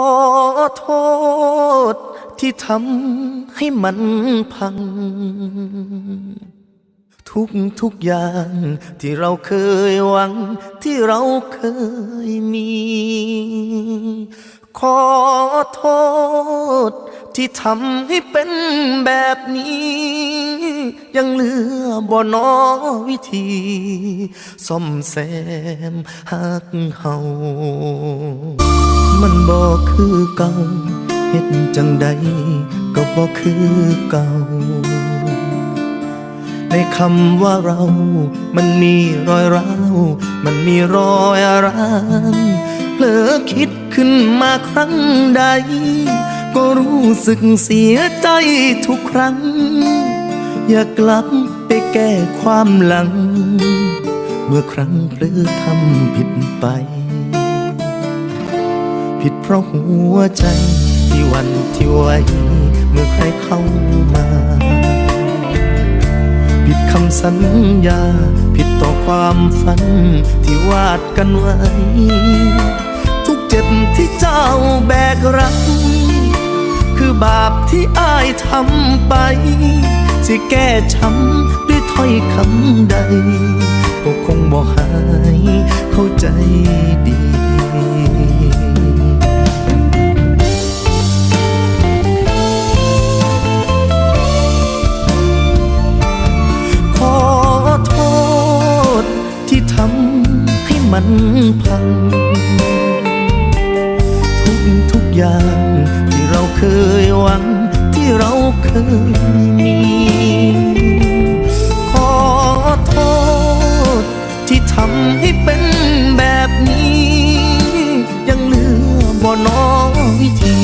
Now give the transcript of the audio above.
อโทษที่ทำให้มันพัง ทุกทุกอย่างที่เราเคยหวังที่เราเคยมี ขอโทษที่ทำให้เป็นแบบนี้ ยังเหลือบ่นอวิธีซ่อมแซมหักเฮา บ่คือเก่าเฮ็ดจังใดก็บ่คือเก่า ในคำว่าเรา มันมีรอยร้าว มันมีรอยร้างเผลอคิดขึ้นมาครั้งใด ก็รู้สึกเสียใจทุกครั้ง อย่ากลับไปแก้ความหลัง เมื่อครั้งเผลอทำผิดไป ผิดเพราะหัวใจ ที่วันที่ไหวเมื่อใครเข้ามา ผิดคำสัญญา ผิดต่อความฝัน ที่วาดกันไว้ ทุกเจ็บที่เจ้าแบกรับคือบาปที่อายทำไปสิแก้ช้ำด้วยถ้อยคำใดก็คงบอกหายเข้าใจดี มันพัง ทุกทุกอย่างที่เราเคยหวัง ที่เราเคยมี ขอโทษ ที่ทำให้เป็นแบบนี้ ยังเหลือบ่นอวิธี